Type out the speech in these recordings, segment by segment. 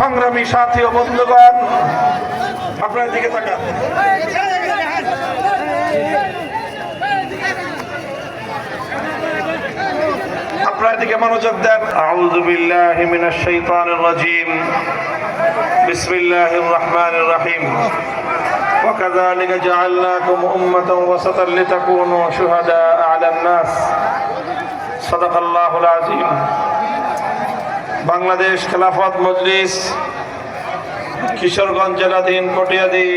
সংগ্রামী সাথী ও বন্ধুগণ আপনার দিকে তাকান আপনার দিকে মনোযোগ দেন আউযু বিল্লাহি মিনাশ শাইতানির রাজিম বিসমিল্লাহির রহমানির রহিম وكذلك جعلناكم أمة وسطا لتكونوا شهداء على الناس صدق الله العظيم বাংলাদেশ খেলাফত মজলিস, কিশোরগঞ্জ জেলাধীন কটিয়াদি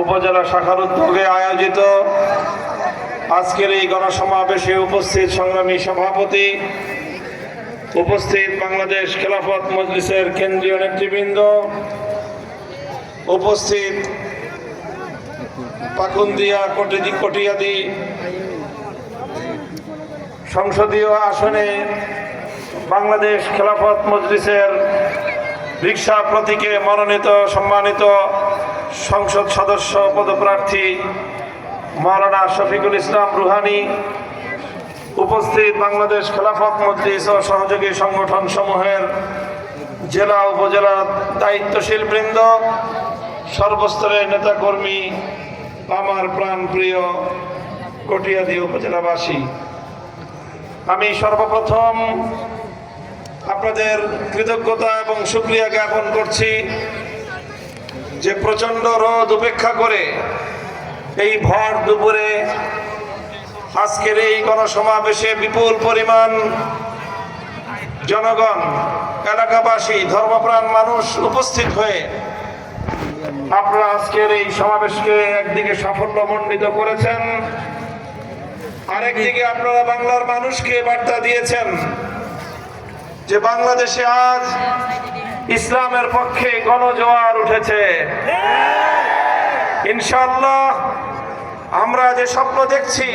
উপজেলা শাখার উদ্যোগে আয়োজিত আজকের এই গণসমাবেশে উপস্থিত সংগ্রামী সভাপতি, উপস্থিত বাংলাদেশ খেলাফত মজলিসের কেন্দ্রীয় নেতৃবৃন্দ, উপস্থিত পাকুন্দিয়া কটিদি কটিয়াদি সংসদীয় আসনে বাংলাদেশ খেলাফত মজলিসের রিক্সা প্রতীকে মনোনীত, সম্মানিত সংসদ সদস্য, পদপ্রার্থী মাওলানা শফিকুল ইসলাম রুহানি, উপস্থিত বাংলাদেশ খেলাফত মজলিস ও সহযোগী সংগঠন সমূহের জেলা উপজেলা দায়িত্বশীল বৃন্দ, সর্বস্তরের নেতাকর্মী, আমার প্রাণ প্রিয় কটিয়াদি উপজেলাবাসী। আমি সর্বপ্রথম আপনাদের কৃতজ্ঞতা এবং সুক্রিয়া জ্ঞাপন করছি যে প্রচণ্ড রোদ উপেক্ষা করে এই ভর দুপুরে আজকের এই গণসমাবেশে বিপুল পরিমাণ জনগণ, এলাকাবাসী, ধর্মপ্রাণ মানুষ উপস্থিত হয়ে আপনারা আজকের এই সমাবেশকে একদিকে সাফল্য সাফল্যমণ্ডিত করেছেন, আরেকদিকে আপনারা বাংলার মানুষকে বার্তা দিয়েছেন। যে বাংলাদেশে আজ ইসলামের পক্ষে গণজোয়ার উঠেছে। ইনশাল্লাহ আমরা যে স্বপ্ন দেখছি,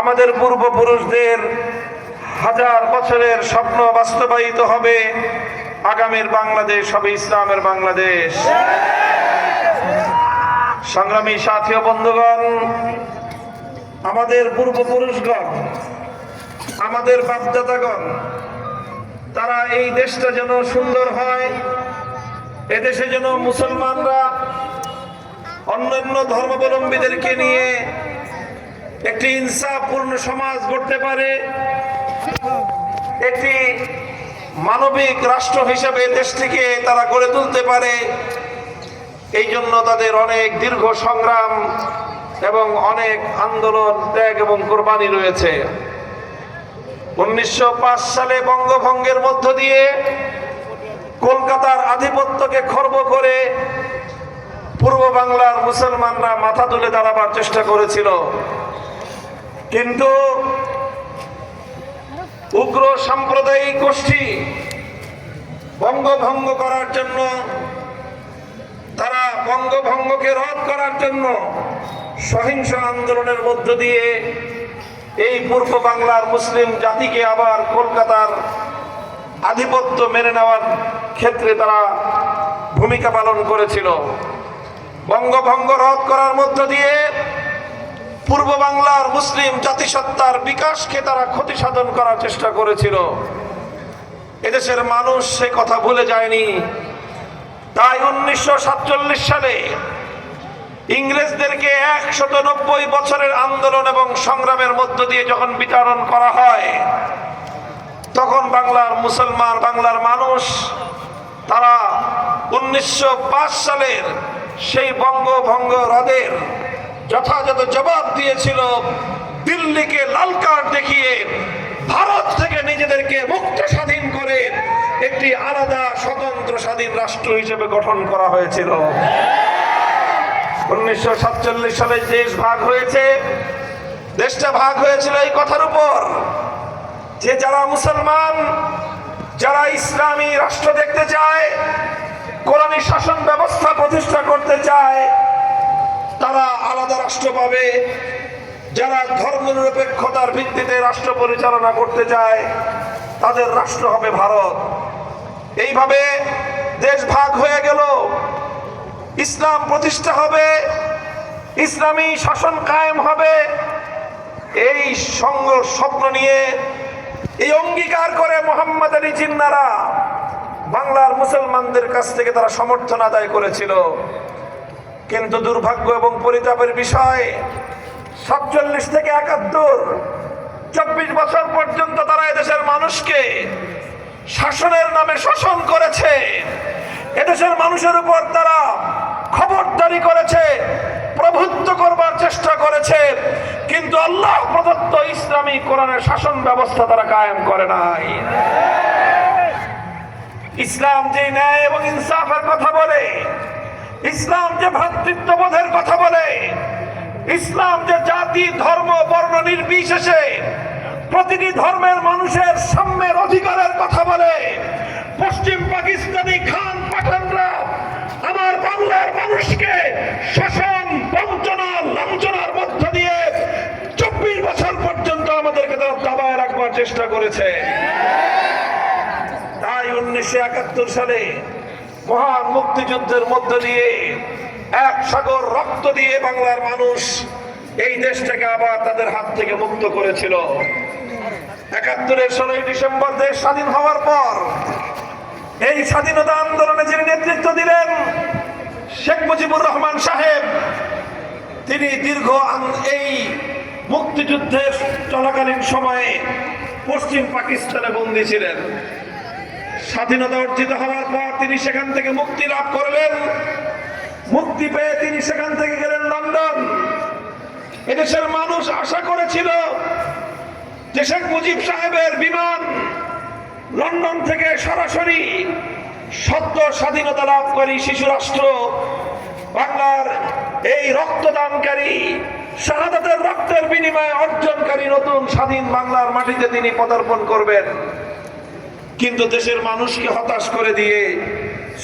আমাদের পূর্বপুরুষদের হাজার বছরের স্বপ্ন বাস্তবায়িত হবে। আগামীর বাংলাদেশ হবে ইসলামের বাংলাদেশ। সংগ্রামী সাথী বন্ধুগণ, আমাদের পূর্বপুরুষগণ, আমাদের বাপদাদাগণ তারা এই দেশটা যেন সুন্দর হয়, এদেশে যেন মুসলমানরা অন্যান্য ধর্মাবলম্বীদেরকে নিয়ে একটি ইনসাফপূর্ণ সমাজ গড়তে পারে, একটি মানবিক রাষ্ট্র হিসেবে দেশটিকে তারা গড়ে তুলতে পারে, এই জন্য তাদের অনেক দীর্ঘ সংগ্রাম এবং অনেক আন্দোলন, ত্যাগ এবং কোরবানি রয়েছে। উনিশশো পাঁচ সালে বঙ্গভঙ্গের মধ্য দিয়ে কলকাতার আধিপত্যকে খর্ব করে পূর্ব বাংলার মুসলমানরা মাথা তুলে দাঁড়াবার চেষ্টা করেছিল। কিন্তু উগ্র সাম্প্রদায়িক গোষ্ঠী বঙ্গভঙ্গ করার জন্য, তারা বঙ্গভঙ্গকে রদ করার জন্য সহিংস আন্দোলনের মধ্য দিয়ে এই পূর্ব বাংলার মুসলিম জাতিকে আবার কলকাতার আধিপত্য মেনে নেওয়ার ক্ষেত্রে তারা ভূমিকা পালন করেছিল। বঙ্গভঙ্গ রদ করার মধ্য দিয়ে পূর্ব বাংলার মুসলিম জাতিসত্তার বিকাশকে তারা ক্ষতি সাধন করার চেষ্টা করেছিল। এদেশের মানুষ সে কথা ভুলে যায়নি। তাই উনিশশো সাতচল্লিশ সালে ইংরেজদেরকে একশত নব্বই বছরের আন্দোলন এবং সংগ্রামের মধ্য দিয়ে যখন বিতরণ করা হয়, তখন বাংলার মুসলমান, বাংলার মানুষ, তারা উনিশশো পাঁচ সালের সেই বঙ্গভঙ্গ হ্রদের যথাযথ জবাব দিয়েছিল, দিল্লিকে লাল কার্ড দেখিয়ে ভারত থেকে নিজেদেরকে মুক্ত স্বাধীন করে একটি আলাদা স্বতন্ত্র স্বাধীন রাষ্ট্র হিসেবে গঠন করা হয়েছিল। উনিশশো সাতচল্লিশ সালে দেশ ভাগ হয়েছে। দেশটা ভাগ হয়েছিল এই কথার উপর যে যারা মুসলমান, যারা ইসলামী রাষ্ট্র দেখতে চায়, কোরআনী শাসন ব্যবস্থা প্রতিষ্ঠা করতে চায়, তারা আলাদা রাষ্ট্র পাবে। যারা ধর্মনিরপেক্ষতার ভিত্তিতে রাষ্ট্র পরিচালনা করতে চায়, তাদের রাষ্ট্র হবে ভারত। এইভাবে দেশ ভাগ হয়ে গেল। ইসলাম প্রতিষ্ঠা হবে, ইসলামী শাসন কায়েম হবে। এই সঙ্গ স্বপ্ন নিয়ে, এই অঙ্গীকার করে মোহাম্মদ আলী জিন্নারা বাংলার মুসলমানদের কাছ থেকে তারা সমর্থন আদায় করেছিল। কিন্তু দুর্ভাগ্য এবং পরিতাপের বিষয়, সাতচল্লিশ থেকে একাত্তর, চব্বিশ বছর পর্যন্ত তারা এদেশের মানুষকে শাসনের নামে শোষণ করেছে। এদেশের মানুষের উপর তারা খবরদারি করেছে, প্রভুত্ব করবার চেষ্টা করেছে, কিন্তু আল্লাহ প্রদত্ত ইসলামী কোরআনের শাসন ব্যবস্থা তারা কায়েম করে নাই। ইসলাম যে ন্যায় এবং ইনসাফের কথা বলে, ইসলাম যে ভ্রাতৃত্ববোধের কথা বলে, ইসলাম যে জাতি, ধর্ম, বর্ণ নির্বিশেষে প্রতিটি ধর্মের মানুষের সাম্যের অধিকারের কথা বলে, পশ্চিম পাকিস্তানি খান বাংলার মানুষকে শোষণ বঞ্চনা, লাঞ্ছনার মধ্য দিয়ে চব্বিশ বছর পর্যন্ত আমাদেরকে তারা দাবায় রাখবার চেষ্টা করেছে। তাই উনিশশো একাত্তর সালে মহান মুক্তিযুদ্ধের মধ্য দিয়ে এক সাগর রক্ত দিয়ে বাংলার মানুষ এই দেশটাকে আবার তাদের হাত থেকে মুক্ত করেছিল। একাত্তরের ষোলোই ডিসেম্বর দেশ স্বাধীন হওয়ার পর এই স্বাধীনতা আন্দোলনে যিনি নেতৃত্ব দিলেন শেখ মুজিবুর রহমান সাহেব, তিনি দীর্ঘ এই মুক্তিযুদ্ধের চলাকালীন সময়ে পশ্চিম পাকিস্তানে বন্দী ছিলেন। স্বাধীনতা অর্জিত হওয়ার পর তিনি সেখান থেকে মুক্তি লাভ করলেন। মুক্তি পেয়ে তিনি সেখান থেকে গেলেন লন্ডন। এদেশের মানুষ আশা করেছিল যে শেখ মুজিব সাহেবের বিমান লন্ডন থেকে সরাসরি সদ্য স্বাধীনতা লাভকারী শিশু রাষ্ট্র, বাংলার এই রক্তদানকারী শাহাদাতের রক্তের বিনিময়ে অর্জনকারী নতুন স্বাধীন বাংলার মাটিতে তিনি পদার্পণ করবেন। কিন্তু দেশের মানুষকে হতাশ করে দিয়ে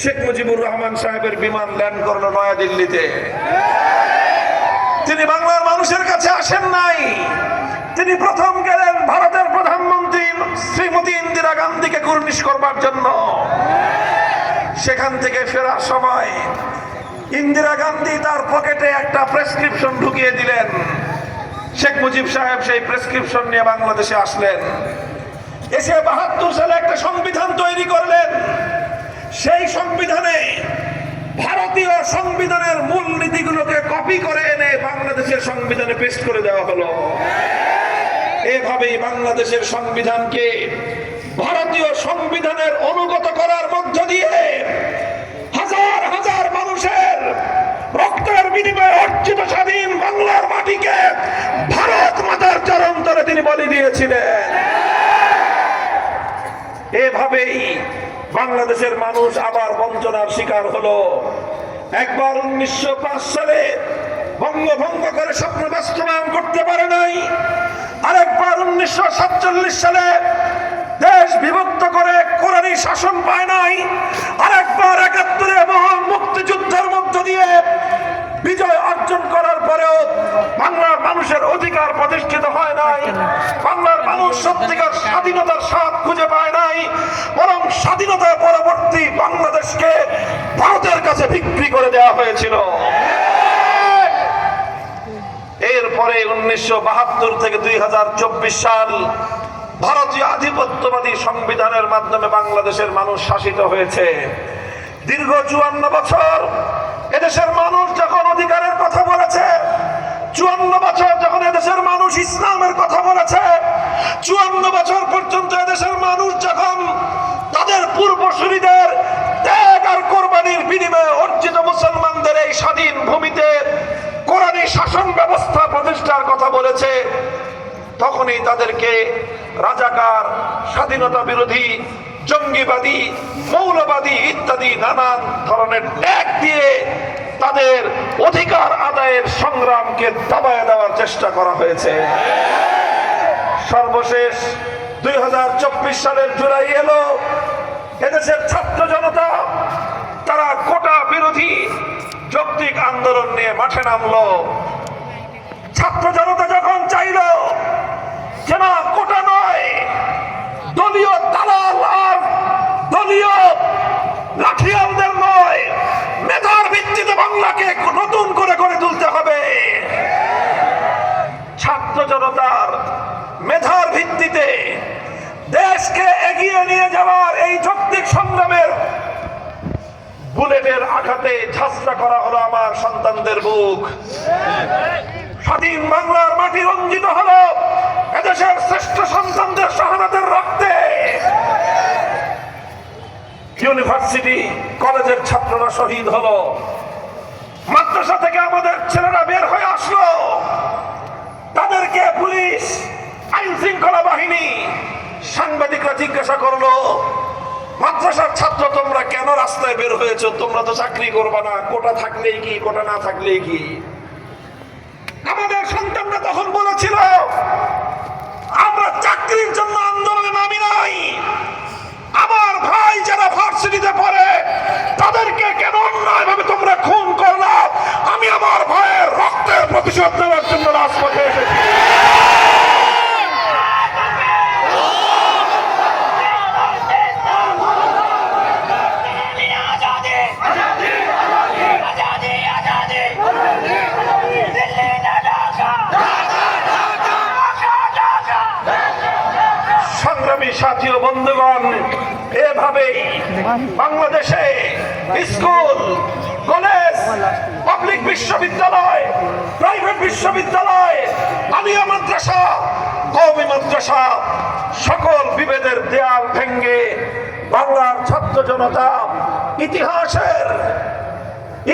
শেখ মুজিবুর রহমান সাহেবের বিমান ল্যান্ড করল নয়াদিল্লিতে। তিনি বাংলার মানুষের কাছে আসেন নাই। তিনি প্রথম গেলেন ভারতের প্রধানমন্ত্রী শ্রীমতী ইন্দিরা গান্ধীকে কুর্নিশ করবার জন্য। সেখান থেকে ফেরার সময় ইন্দিরা গান্ধী তার পকেটে একটা প্রেসক্রিপশন ঢুকিয়ে দিলেন। শেখ মুজিব সাহেব সেই প্রেসক্রিপশন নিয়ে বাংলাদেশে আসলেন। এসে বাহাত্তর সালে একটা সংবিধান তৈরি করলেন। সেই সংবিধানে ভারতীয় সংবিধানের মূল নীতিগুলোকে কপি করে এনে বাংলাদেশের সংবিধানে পেস্ট করে দেওয়া হলো। এভাবেই বাংলাদেশের সংবিধানকে ভারতীয় সংবিধানের অনুগত করার মধ্য দিয়ে হাজার হাজার মানুষের রক্তের বিনিময়ে অর্জিত স্বাধীন বাংলার মাটিকে ভারত মাতার চরণ তলে তিনি বলি দিয়েছিলেন এভাবেই বাংলাদেশের মানুষ আবার বঞ্চনার শিকার হলো। একবার উনিশশো সালে বঙ্গভঙ্গ করে স্বপ্ন বাস্তবায়ন করতে পারে নাই, আরেকবার উনিশশো সাতচল্লিশ সালে দেশ বিভক্ত করে কোরআনী শাসন পায় নাই, আরেকবার একাত্তরে মহান মুক্তিযুদ্ধের মধ্য দিয়ে বিজয় অর্জন করার পরেও বাংলার মানুষের অধিকার প্রতিষ্ঠিত হয় নাই। বাংলার মানুষ সত্যিকার স্বাধীনতার স্বাদ খুঁজে পায় নাই। বরং স্বাধীনতা পরবর্তী বাংলাদেশকে ভারতের কাছে বিক্রি করে দেওয়া হয়েছিল। এরপরে উনিশশো বাহাত্তর থেকে দুই হাজার চব্বিশ সাল ভারতীয় আধিপত্যবাদী সংবিধানের মাধ্যমে বাংলাদেশের মানুষ শাসিত হয়েছে। দীর্ঘ চুয়ান্ন বছর এদেশের মানুষ যখন অধিকারের কথা বলেছে, চুয়ান্ন বছর যখন এদেশের মানুষ ইসলামের কথা বলেছে, চুয়ান্ন বছর পর্যন্ত এদেশের মানুষ যখন তাদের পূর্বসূরীদের ত্যাগ আর কোরবানির বিনিময়ে অর্জিত মুসলমানদের এই স্বাধীন ভূমিতে কোরআনী শাসন ব্যবস্থা প্রতিষ্ঠার কথা বলেছে, তখনই তাদেরকে রাজাকার, স্বাধীনতা বিরোধী জঙ্গিবাদী, মৌলবাদী ইত্যাদি নানান ধরনের ট্যাগ দিয়ে তাদের অধিকার আদায়ের সংগ্রামকে দাবায় দেওয়ার চেষ্টা করা হয়েছে। সর্বশেষ দুই হাজার চব্বিশ সালের জুলাই এলো। এদেশের ছাত্র জনতা, তারা কোটা বিরোধী যৌক্তিক আন্দোলন নিয়ে মাঠে নামলো। ছাত্র জনতা যখন চাইল যে কোটা নয়, দলীয় দালাল আর ধর্মীয় লাঠি নয়, মেধার ভিত্তিতে বাংলাকে নতুন করে গড়ে তুলতে হবে। ছাত্র জনতার মেধার ভিত্তিতে দেশকে এগিয়ে নিয়ে যাওয়ার এই যৌক্তিক সংগ্রামের বুলেটের আঘাতে ঝাঁচড়া করা হলো আমার সন্তানদের বুক। স্বাধীন বাংলার মাটি রঞ্জিত হলো এদেশের শ্রেষ্ঠ সন্তানদের শাহাদাতের রক্তে। ইউনিভার্সিটি কলেজের ছাত্ররা শহীদ হলো। মাদ্রাসা থেকে আমাদের ছেলেরা বের হয়ে আসলো। তাদেরকে পুলিশ, আইন শৃঙ্খলা বাহিনী সাংবাদিকরা জিজ্ঞাসা করল, মাদ্রাসার ছাত্র তোমরা কেন রাস্তায় বের হয়েছো? তোমরা তো চাকরি করবা না। কোটা থাকলেই কি, কোটা না থাকলেই কি? আমাদের সন্তানরা তখন বলেছিল, আমরা চাকরির জন্য আন্দোলনে নামি নাই। আমার ভাই যারা ভার্সিটিতে পড়ে, তাদেরকে কেন অন্যায় ভাবে তোমরা খুন করলা আমি আমার ভাইয়ের রক্তের প্রতিশোধ নেওয়ার জন্য রাজপথে এসেছি। সংগ্রামী সাথী বন্ধুগণ, এভাবেই বাংলাদেশে স্কুল, কলেজ, পাবলিক বিশ্ববিদ্যালয়, প্রাইভেট বিশ্ববিদ্যালয়, আলিয়া মাদ্রাসা, কওমি মাদ্রাসা, সকল বিভেদের দেয়াল ভেঙ্গে বাংলার ছাত্র জনতা ইতিহাসের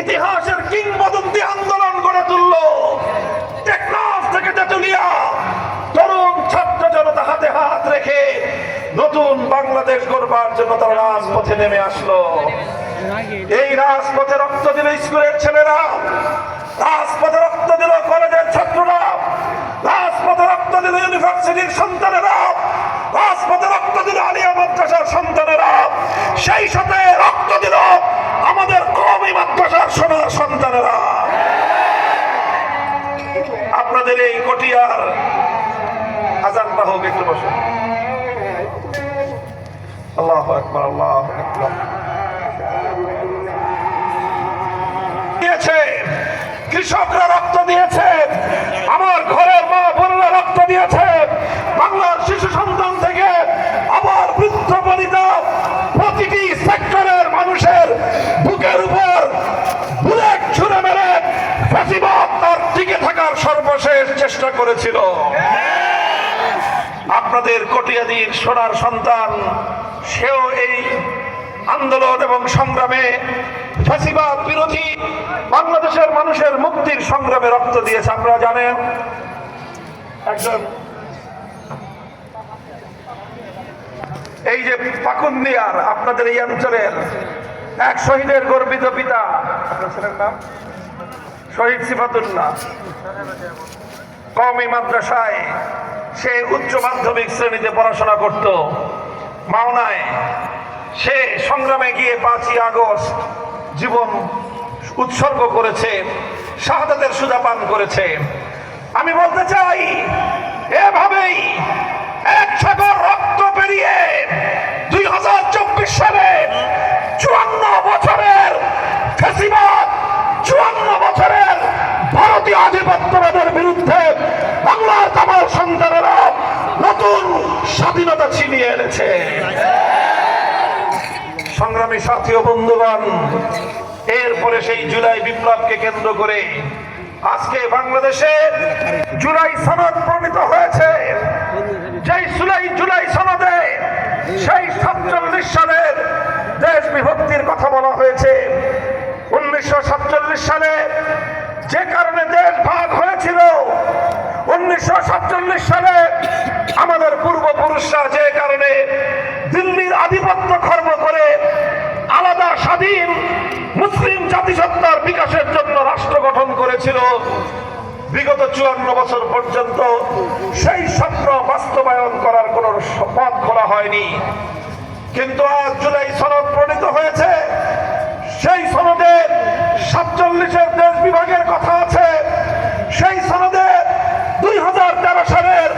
ইতিহাসের কিংবদন্তি আন্দোলন গড়ে তুলল। টেকনাফ থেকে তেতুলিয়া ছাত্র জনতা হাতে হাত রেখে নতুন বাংলাদেশ গড়বার জন্য তারা রাজপথে নেমে আসলো। এই রাজপথে রক্ত দিল স্কুলের ছেলেরা, রাজপথে রক্ত দিল কলেজের ছাত্ররা, রাজপথে রক্ত দিল ইউনিভার্সিটির সন্তানেরা, রাজপথে রক্ত দিল আলিয়া মাদ্রাসার সন্তানেরা, সেই সাথে রক্ত দিল আকবার, আল্লাহ দিয়েছে, কৃষকরা রক্ত দিয়েছে, আমার ঘরের মা বোনেরা রক্ত দিয়েছে। বাংলার শিশু সন্তান থেকে আবার বৃদ্ধ বনিতা প্রতিটি সেক্টরের মানুষের বুকের উপর বুলেট ছুড়ে মেরে ফ্যাসিবাদ তার টিকে থাকার সর্বশেষ চেষ্টা করেছিল। আপনাদের কটিয়াদির সোনার সন্তান সেও এই আন্দোলন এবং সংগ্রামে ফাঁসিবাদ বিরোধী বাংলাদেশের মানুষের মুক্তির সংগ্রামে রক্ত দিয়েছে, আপনারা জানেন। একজন এই যে পাকুন্দিয়ার, আপনাদের এই অঞ্চলের এক শহীদের গর্বিত পিতা নাম? শহীদ সিফাতুল্লাহ। কমই মাদ্রাসায় সে উচ্চ মাধ্যমিক শ্রেণীতে পড়াশোনা করত। মাওনায় সে সংগ্রামে গিয়ে পাঁচই আগস্ট জীবন উৎসর্গ করেছে, শাহাদাতের সুজা পান করেছে। আমি বলতে চাই, এভাবেই এক সাগর রক্ত পেরিয়ে দুই হাজার চব্বিশ সালে চুয়ান্ন বছরের ফেসিবাদ, চুয়ান্ন বছরের ভারতীয় আধিপত্যবাদের বিরুদ্ধে বাংলার তামাল সন্তানেরা নতুন স্বাধীনতা ছিনিয়ে এনেছে। সংগ্রামী সাথী ও বন্ধুগণ, এরপরে সেই জুলাই বিপ্লবকে কেন্দ্র করে আজকে বাংলাদেশে জুলাই সনদ প্রণীত হয়েছে। যেই জুলাই জুলাই সনদে সেই সাতচল্লিশ সালের দেশ বিভক্তির কথা বলা হয়েছে। উনিশশো সাতচল্লিশ সালে যে কারণে দেশ ভাগ হয়েছিল, উনিশশো সাতচল্লিশ সালে আমাদের পূর্বপুরুষরা যে কারণে দিল্লির আধিপত্য খর্ব করে আলাদা স্বাধীন মুসলিম জাতিসত্তার বিকাশের জন্য রাষ্ট্র গঠন করেছিল, বিগত চুয়ান্ন বছর পর্যন্ত সেই স্বপ্ন বাস্তবায়ন করার কোন পথ খোলা হয়নি। কিন্তু আজ জুলাই সনদ প্রণীত হয়েছে সেই সনদে সাতচল্লিশের দেশ বিভাগের কথা আছে। সেই সনদে দুই হাজার তেরো সালের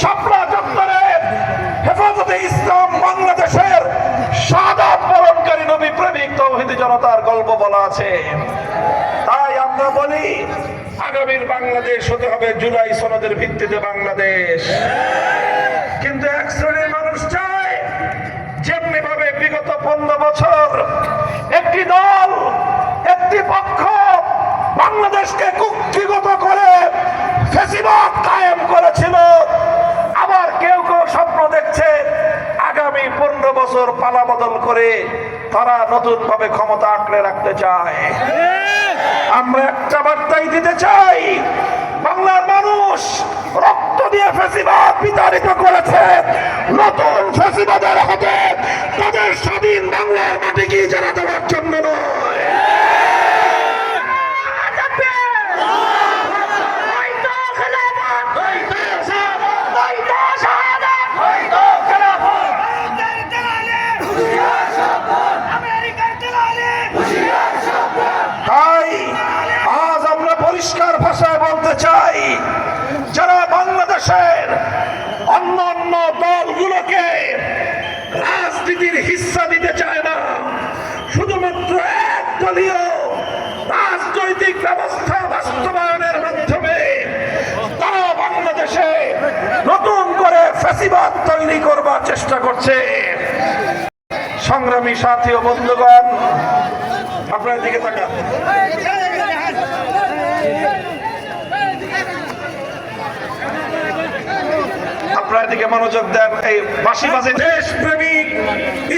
শাপলা চত্বরে হেফাজতে ইসলাম বাংলাদেশের সাদা বরণকারী নবী প্রেমিক তৌহিদি জনতার গল্প বলা আছে। তাই আমরা বলি, আগামীর বাংলাদেশ হতে হবে জুলাই সনদের ভিত্তিতে বাংলাদেশ। কিন্তু এক শ্রেণির মানুষ চায় যেমনি ভাবে বিগত পনেরো বছর একটি দল, একটি পক্ষ বাংলাদেশকে কুক্ষিগত করে ফেসিবাদ কায়েম করেছিল। আবার কেউ কেউ স্বপ্ন দেখছে, আগামী পনেরো বছর পালা বদল করে তারা নতুন ভাবে ক্ষমতা আঁকড়ে রাখতে চায়। আমরা একটা বার্তাই দিতে চাই, বাংলার মানুষ রক্ত দিয়ে ফেসিবাদ বিতাড়িত করেছে, নতুন ফেসিবাদের হাতে তাদের স্বাধীন বাংলার মাটিকে জানা দেওয়ার জন্য নয় তাই আজ আমরা পরিষ্কার ভাষায় বলতে চাই যারা বাংলাদেশের অন্য অন্য দলগুলোকে রাজনীতির হিস্সা দিতে চায় না শুধুমাত্র এক দলীয় রাজনৈতিক ব্যবস্থা বাস্তবায়নের মাধ্যমে তারা বাংলাদেশে নতুন করে তৈরি করবার চেষ্টা করছে। সংগ্রামী সাথী ও বন্ধুগণ, আপনার দিকে তাকান।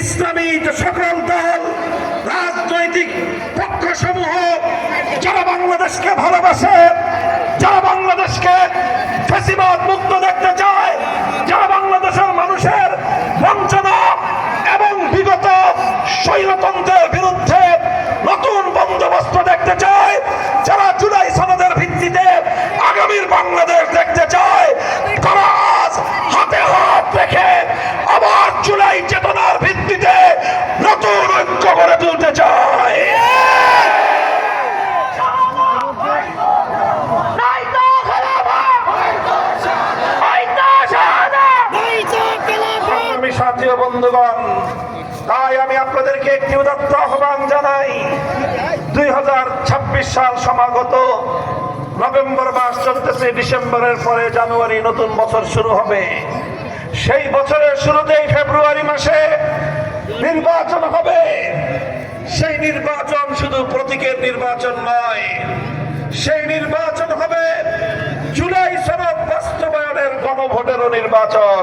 ইসলামী রাজনৈতিক সমূহ বাংলাদেশকে ভালোবাসে বাংলাদেশকে মুক্ত দেখতে চায়, যারা বাংলাদেশের মানুষের বঞ্চনা এবং বিগত স্বৈরতন্ত্রের বিরুদ্ধে নতুন বন্দোবস্ত দেখতে চায়, যারা জুলাই সনদের ভিত্তিতে আগামীর বাংলাদেশ দেখতে চায়, তারা হাতে হাত রেখে আবার জুলাই চেতনার ভিত্তিতে নতুন ঐক্য গড়ে তুলতে চায়। ও বন্ধুগণ, তাই আমি আপনাদেরকে একটি উদাত্ত আহ্বান জানাই। দুই হাজার ছাব্বিশ সাল সমাগত। নভেম্বর মাস চলতেছে, ডিসেম্বরের পরে জানুয়ারি নতুন বছর শুরু হবে। সেই বছরের শুরুতেই ফেব্রুয়ারি মাসে নির্বাচন হবে। সেই নির্বাচন শুধু প্রতীকের নির্বাচন নয়, সেই নির্বাচন হবে জুলাই সনদ বাস্তবায়নের গণভোটেরও নির্বাচন।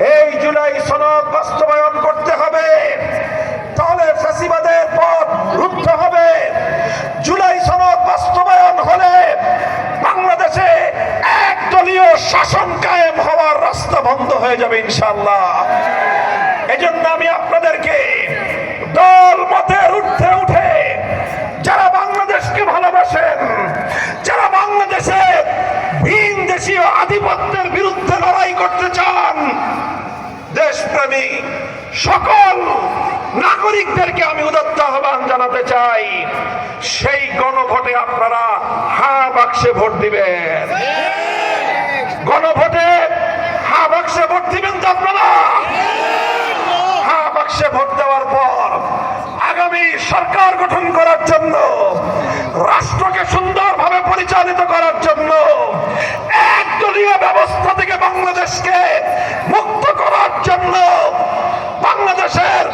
এই জুলাই সনদ বাস্তবায়ন করতে হবে। তাহলে ফাঁসিবাদের পথ রুদ্ধ হবে। জুলাই সনদ বাস্তবায়ন হলে বাংলাদেশে একদলীয় শাসন কায়েম হওয়ার রাস্তা বন্ধ হয়ে যাবে ইনশাল্লাহ এজন্য আমি আপনাদেরকে দল মতের ঊর্ধ্বে উঠে যারা বাংলাদেশকে ভালোবাসেন যারা বাংলাদেশে ভিন দেশীয় আধিপত্যের বিরুদ্ধে লড়াই করতে চান দেশপ্রেমী সকল নাগরিকদেরকে আমি উদত্ত আহ্বান জানাতে চাই সেই গণভোটে আপনারা হা বাক্সে ভোট দিবেন। গণভোটে হা বাক্সে ভোট দিবেন তো আপনারা? হা বাক্সে ভোট দেওয়ার পর আগামী সরকার গঠন করার জন্য, রাষ্ট্রকে সুন্দরভাবে পরিচালিত করার জন্য একদলীয় ব্যবস্থা থেকে বাংলাদেশকে মুক্ত করার জন্য বাংলাদেশের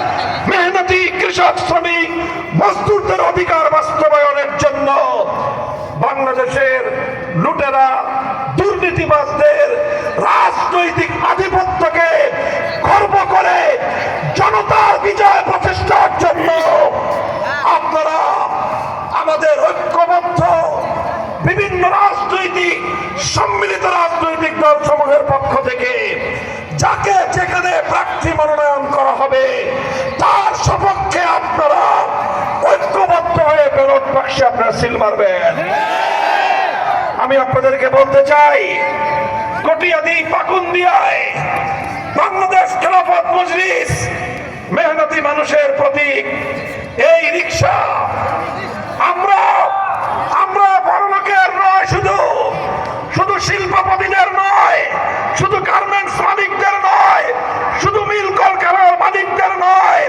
মেহনতি কৃষক শ্রমিক, মজদুরদের অধিকার বাস্তবায়নের জন্য বাংলাদেশের লুটেরা, দুর্নীতিবাজদের রাজনৈতিক আধিপত্যকে গর্ব করে জনতার বিজয় প্রচেষ্টার জন্য আপনারা আমাদের ঐক্যবদ্ধ বিভিন্ন রাজনৈতিক, সম্মিলিত রাজনৈতিক দল সমূহের পক্ষ থেকে যাকে যেখানে প্রার্থী মনোনয়ন করা হবে, তার সপক্ষে আপনারা বাক্সে আপনারা সিল মারবেন। আমি আপনাদেরকে বলতে চাই, কটিয়াদি পাকুন্দিয়ায় বাংলাদেশ খেলাফত মজলিস মেহনতি মানুষের প্রতীক, এই রিক্সা আমরা আমরা বড় লোকের নয় শুধু শুধু শিল্পপতিদের নয়, শুধু গার্মেন্টস মালিকদের নয়, শুধু মিল কলকারখানার মালিকদের নয়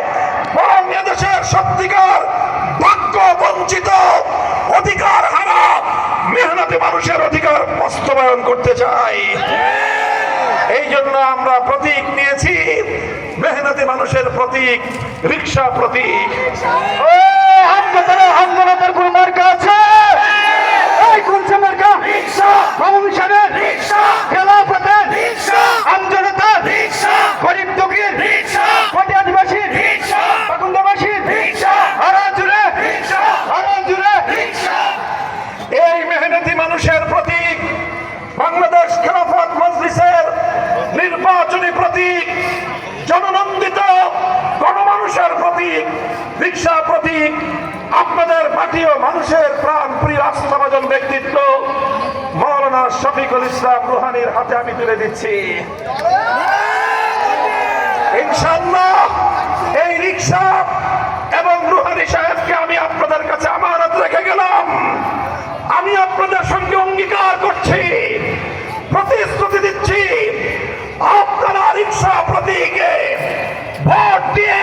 বরং এদেশের সত্যিকার ভাগ্য বঞ্চিত অধিকার হারা মেহনতি মানুষের অধিকার বাস্তবায়ন করতে চাই। এই জন্য আমরা প্রতীক নিয়েছি। মেহনতি মানুষের প্রতীক রিক্সা প্রতীক। ও হামজনের হামজনতের কোনো মার্কা আছে? মামুন সাহেবের খেলাফতের আমজনতার গরিব দুঃখীর কোটি আদিবাসীর বাকুন্দাবাসীর হারা জুড়ে হারা জুড়ে এই মেহনতি মানুষের প্রতীক বাংলাদেশ খেলাফত মজলিসের নির্বাচনী প্রতীক, জননন্দিত গণমানুষের প্রতীক রিক্সা প্রতীক, আপনাদের মাটি ও মানুষের প্রাণ, প্রিয় আস্থাভাজন ব্যক্তিত্ব, মৌলানা শফিকুল ইসলাম রুহানির হাতে আমি তুলে দিচ্ছি। এই রিক্সা এবং রুহানি সাহেবকে আমি আপনাদের কাছে আমানত রেখে গেলাম। আমি আপনাদের সঙ্গে অঙ্গীকার করছি। প্রতিশ্রুতি দিচ্ছি। আপনারা রিক্সা প্রতীকে ভোট দিয়ে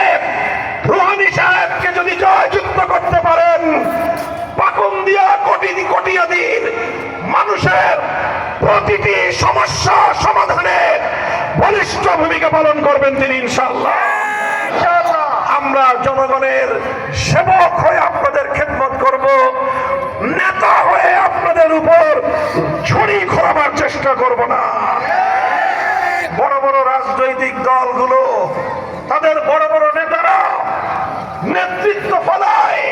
রুহানি সাহেবকে যদি জয়যুক্ত করতে পারেন পাকুন দিয়া কোটি কোটিয়াদির মানুষের প্রতিটি সমস্যা সমাধানে বলিষ্ঠ ভূমিকা পালন করবেন তিনি ইনশাল্লাহ আমরা জনগণের সেবক হয়ে আপনাদের খেদমত করব। নেতা হয়ে আপনাদের উপর ছড়ি ঘোরাবার চেষ্টা করব না। বড় বড় রাজনৈতিক দলগুলো, তাদের বড় বড় নেতারা নেতৃত্ব ফলায়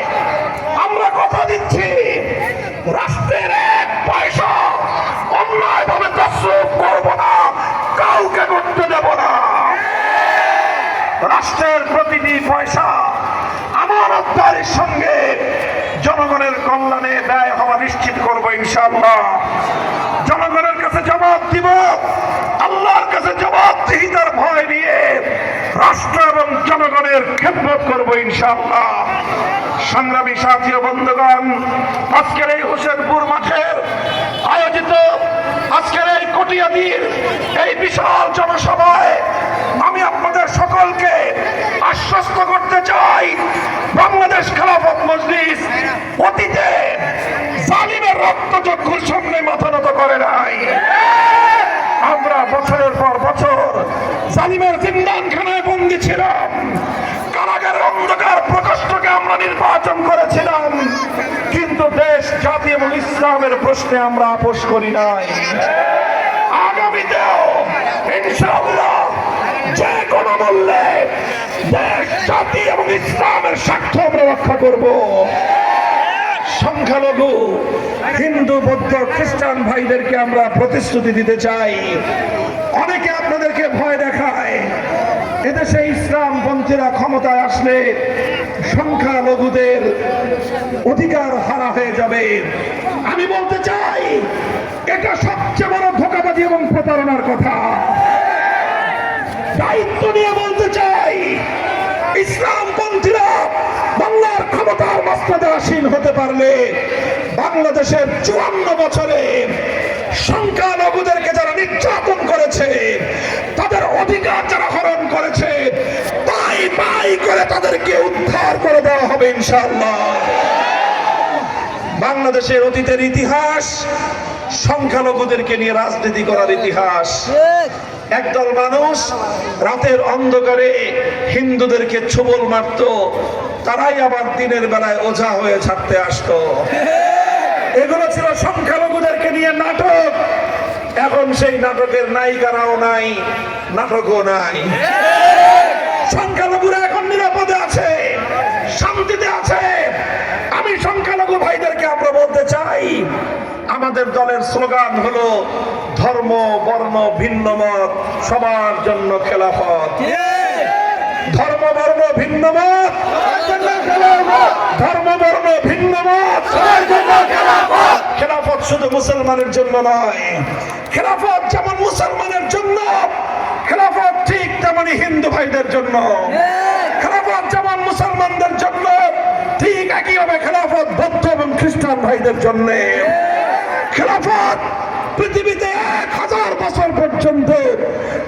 আমরা কথা দিচ্ছি, রাষ্ট্রের এক পয়সা অন্যায় ভাবে তসরুপ করব না, কাউকে করতে দেব না। রাষ্ট্রের প্রতিটি পয়সা আমানতদারির সঙ্গে জনগণের কল্যাণে ব্যয় হওয়া নিশ্চিত করব ইনশাআল্লাহ। জনগণের কাছে জবাব দিব, আল্লাহর কাছে জবাবদিহিতার ভয় নিয়ে রাষ্ট্র এবং জনগণের খেদমত করব ইনশাআল্লাহ। সংগ্রামী সাথী বন্ধুগণ, আজকের এই হোসেনপুর মাঠের আয়োজিত আজকের এই কটিয়াদির এই বিশাল জনসভায় সকলকে আশ্বস্ত করতে চাই। বাংলাদেশ খেলাফত মজলিস অতীতে জালিমের রক্তচক্ষুর সামনে মাথা নত করে নাই। আমরা বছরের পর বছর জালিমের জিন্দানখানায় বন্দী ছিলাম। কারাগারের অন্ধকার প্রকোষ্ঠকে আমরা নির্বাচন করেছিলাম। কিন্তু দেশ, জাতি এবং ইসলামের প্রশ্নে আমরা আপোষ করি নাই। আগামীতেও ইনশাআল্লাহ যে কোনো মূল্যে দেশ, জাতি এবং ইসলামের স্বার্থ আমরা রক্ষা করব। সংখ্যালঘু, হিন্দু, বৌদ্ধ, খ্রিস্টান ভাইদেরকে আমরা প্রতিশ্রুতি দিতে চাই। অনেকে আপনাদেরকে ভয় দেখায়। এদেশে ইসলাম পন্থীরা ক্ষমতায় আসলে সংখ্যালঘুদের অধিকার হারা হয়ে যাবে। আমি বলতে চাই, এটা সবচেয়ে বড় ধোকাবাজি এবং প্রতারণার কথা। দায়িত্ব নিয়ে বলতে চাই ইসলাম পন্থীরা বাংলার ক্ষমতার মস্তদে আসীন হতে পারলে বাংলাদেশের চুয়ান্ন বছরে সংখ্যালঘুদেরকে যারা নির্যাতন করেছে, তাদের অধিকার যারা হরণ করেছে, পাই পাই করে তাদেরকে উদ্ধার করে দেওয়া হবে ইনশাআল্লাহ। বাংলাদেশের অতীতের ইতিহাস, সংখ্যালঘুদেরকে নিয়ে রাজনীতি করার ইতিহাস একদল মানুষ রাতের অন্ধকারে হিন্দুদেরকে ছবল মারত, তারাই আবার দিনের বেলায় ওঝা হয়ে ছাড়তে আসতো। এগুলো ছিল সংখ্যালঘুদেরকে নিয়ে নাটক। এখন সেই নাটকের নায়িকারাও নাই, নাটকও নাই। সংখ্যালঘুরা এখন নিরাপদে আছে, শান্তিতে আছে আমি সংখ্যালঘু ভাইদেরকে আমরা বলতে চাই আমাদের দলের স্লোগান হলো, ধর্ম, বর্ণ ভিন্ন মত সবার জন্য খেলাফত। ধর্ম, বর্ণ ভিন্ন মত ধর্ম, বর্ণ ভিন্ন মত খেলাফত শুধু মুসলমানের জন্য নয়, খেলাফত যেমন মুসলমানের জন্য, খেলাফত ঠিক তেমনি হিন্দু ভাইদের জন্য। খেলাফত যেমন মুসলমানদের জন্য, ঠিক একইভাবে খেলাফত বৌদ্ধ এবং খ্রিস্টান ভাইদের জন্য। খেলাফত পৃথিবীতে এক হাজার বছর পর্যন্ত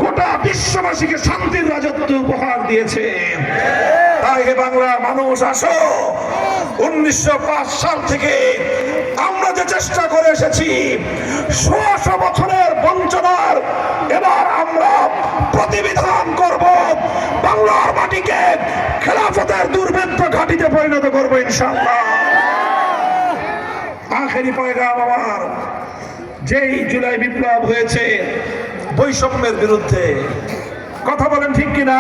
গোটা বিশ্ববাসীকে শান্তির রাজত্ব উপহার দিয়েছে। তাই হে বাংলার মানুষ, আসো। উনিশশো পাঁচ সাল থেকে আমরা যে চেষ্টা করে এসেছি শোশো বছরের বঞ্চনার, এবার আমরা প্রতিবিধান করব, বাংলার মাটিকে খেলাফতের দুর্ভেদ্য ঘাটিতে পরিণত করব ইনশাআল্লাহ। আখেরি পয়গাম আমার। যেই জুলাই বিপ্লব হয়েছে বৈষম্যের বিরুদ্ধে। কথা বলেন ঠিক কিনা?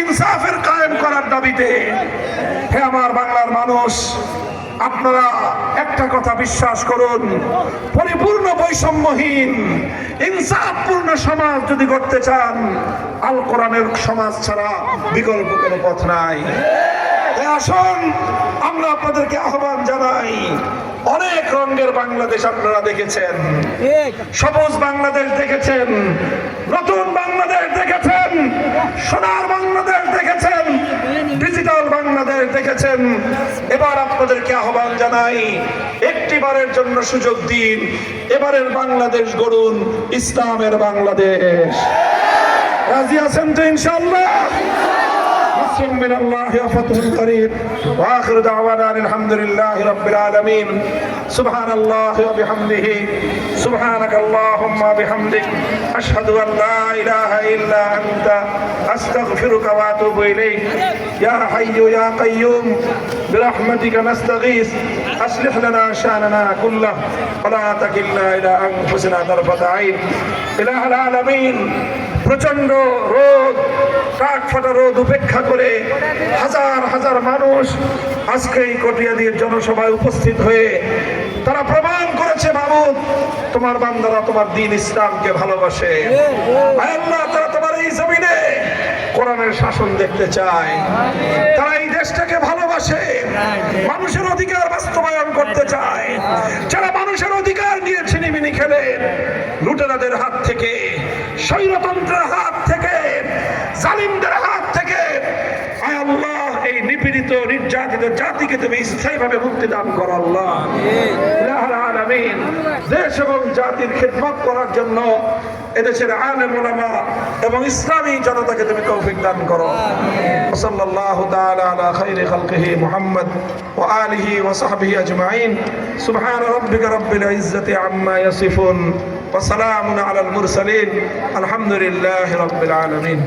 ইনসাফের কায়েম করার দাবিতে। হে আমার বাংলার মানুষ, আপনারা একটা কথা বিশ্বাস করুন, পরিপূর্ণ বৈষম্যহীন, ইনসাফপূর্ণ সমাজ যদি করতে চান, আল কোরআনের সমাজ ছাড়া বিকল্প কোনো পথ নাই। আসুন, আমরা আপনাদেরকে আহ্বান জানাই অনেক রঙের বাংলাদেশ আপনারা দেখেছেন। সবুজ বাংলাদেশ দেখেছেন নতুন বাংলাদেশ দেখেছেন সোনার বাংলাদেশ দেখেছেন ডিজিটাল বাংলাদেশ দেখেছেন। এবার আপনাদেরকে আহ্বান জানাই একটি বারের জন্য সুযোগ দিন এবারের বাংলাদেশ গড়ুন ইসলামের বাংলাদেশ। রাজি আছেন তো ইনশাল্লাহ من الله وفتح قريب وآخر دعوانا الحمد لله رب العالمين. سبحان الله وبحمده. سبحانك اللهم وبحمدك. أشهد أن لا إله إلا أنت. أستغفرك وأتوب إليك. يا حي يا قيوم. برحمتك نستغيث. أصلح لنا شأننا كله. ولا تكلنا إلى أنفسنا طرفة عين. إله العالمين. প্রচণ্ড রোদ কাঠ ফাটা রোদ উপেক্ষা করে হাজার হাজার মানুষ আজকে এই কটিয়াদির জনসভায় উপস্থিত হয়ে তারা প্রমাণ করেছে মামুদ তোমার বান্দারা তোমার দিন ইসলামকে ভালোবাসে। তারা তোমার এই জমিনে কোরআনের শাসন দেখতে চায়। তারা দেশটাকে ভালোবাসে, মানুষের অধিকার বাস্তবায়ন করতে চায়। যারা মানুষের অধিকার নিয়ে ছিনিমিনি খেলে, লুটেরাদের হাত থেকে, স্বৈরতন্ত্রের হাত থেকে, জালিমদের হাত থেকে আল্লাহ নির্যাতিত জাতিকে তুমি স্থায়ীভাবে মুক্তি দান করো আল্লাহ। আলামিন দেশ এবং জাতির খেদমত করার জন্য এদেশের আলেম ওলামা এবং ইসলামী জনতাকে তুমি তৌফিক দান করো। সাল্লাল্লাহু তাআলা আলা খাইরি খালকিহি মুহাম্মদ ওয়া আলিহি ওয়া সাহবিহি আজমাইন। সুবহান রাব্বিকা রাব্বিল ইজ্জাতি আম্মা ইয়াসিফুন। ওয়া সালামুন আলাল মুরসালিন। আলহামদুলিল্লাহি রাব্বিল আলামিন।